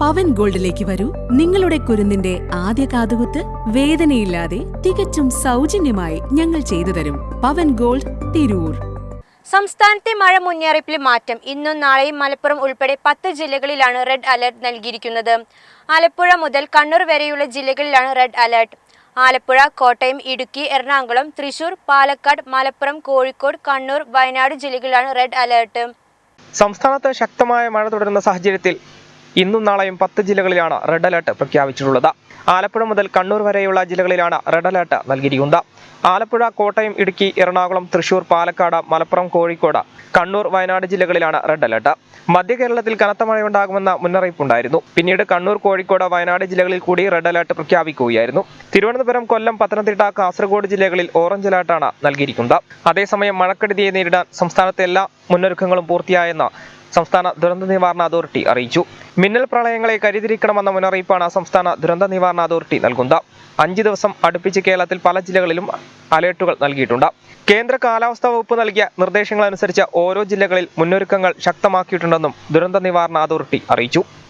പവൻ ഗോൾഡിലേക്ക് വരൂ. നിങ്ങളുടെ കുരുന്നിന്റെ ആദ്യ കാതുകുത്ത് വേദനയില്ലാതെ തികച്ചും സൗജന്യമായി ഞങ്ങൾ ചെയ്തു തരും. പവൻ ഗോൾഡ് തിരൂർ. സംസ്ഥാനത്തെ മഴ മുന്നറിയിപ്പിൽ മാറ്റം. ഇന്നും നാളെയും മലപ്പുറം ഉൾപ്പെടെ പത്ത് ജില്ലകളിലാണ് റെഡ് അലർട്ട് നൽകിയിരിക്കുന്നത്. ആലപ്പുഴ മുതൽ കണ്ണൂർ വരെയുള്ള ജില്ലകളിലാണ് റെഡ് അലർട്ട്. ആലപ്പുഴ കോട്ടയം ഇടുക്കി എറണാകുളം തൃശൂർ പാലക്കാട് മലപ്പുറം കോഴിക്കോട് കണ്ണൂർ വയനാട് ജില്ലകളിലാണ് റെഡ് അലർട്ട്. സംസ്ഥാനത്ത് ശക്തമായ മഴ തുടരുന്ന സാഹചര്യത്തിൽ ഇന്നും നാളെയും പത്ത് ജില്ലകളിലാണ് റെഡ് അലർട്ട് പ്രഖ്യാപിച്ചിട്ടുള്ളത്. ആലപ്പുഴ മുതൽ കണ്ണൂർ വരെയുള്ള ജില്ലകളിലാണ് റെഡ് അലർട്ട് നൽകിയിരിക്കുന്നത്. ആലപ്പുഴ കോട്ടയം ഇടുക്കി എറണാകുളം തൃശൂർ പാലക്കാട് മലപ്പുറം കോഴിക്കോട് കണ്ണൂർ വയനാട് ജില്ലകളിലാണ് റെഡ് അലർട്ട് മധ്യ കേരളത്തിൽ കനത്ത മഴയുണ്ടാകുമെന്ന മുന്നറിയിപ്പുണ്ടായിരുന്നു. പിന്നീട് കണ്ണൂർ കോഴിക്കോട് വയനാട് ജില്ലകളിൽ കൂടി റെഡ് അലർട്ട് പ്രഖ്യാപിക്കുകയായിരുന്നു. തിരുവനന്തപുരം കൊല്ലം പത്തനംതിട്ട കാസർഗോഡ് ജില്ലകളിൽ ഓറഞ്ച് അലർട്ടാണ് നൽകിയിരിക്കുന്നത്. അതേസമയം മഴക്കെടുതിയെ നേരിടാൻ സംസ്ഥാനത്തെ എല്ലാ മുന്നൊരുക്കങ്ങളും പൂർത്തിയായെന്ന് സംസ്ഥാന ദുരന്ത നിവാരണ അതോറിറ്റി അറിയിച്ചു. മിന്നൽ പ്രളയങ്ങളെ കരുതിരിക്കണമെന്ന മുന്നറിയിപ്പാണ് സംസ്ഥാന ദുരന്ത നിവാരണ അതോറിറ്റി നൽകുന്നത്. അഞ്ച് ദിവസം അടുപ്പിച്ച് കേരളത്തിൽ പല ജില്ലകളിലും അലേർട്ടുകൾ നൽകിയിട്ടുണ്ട്. കേന്ദ്ര കാലാവസ്ഥാ വകുപ്പ് നൽകിയ നിർദ്ദേശങ്ങളനുസരിച്ച് ഓരോ ജില്ലകളിൽ മുന്നൊരുക്കങ്ങൾ ശക്തമാക്കിയിട്ടുണ്ടെന്നും ദുരന്ത നിവാരണ അതോറിറ്റി അറിയിച്ചു.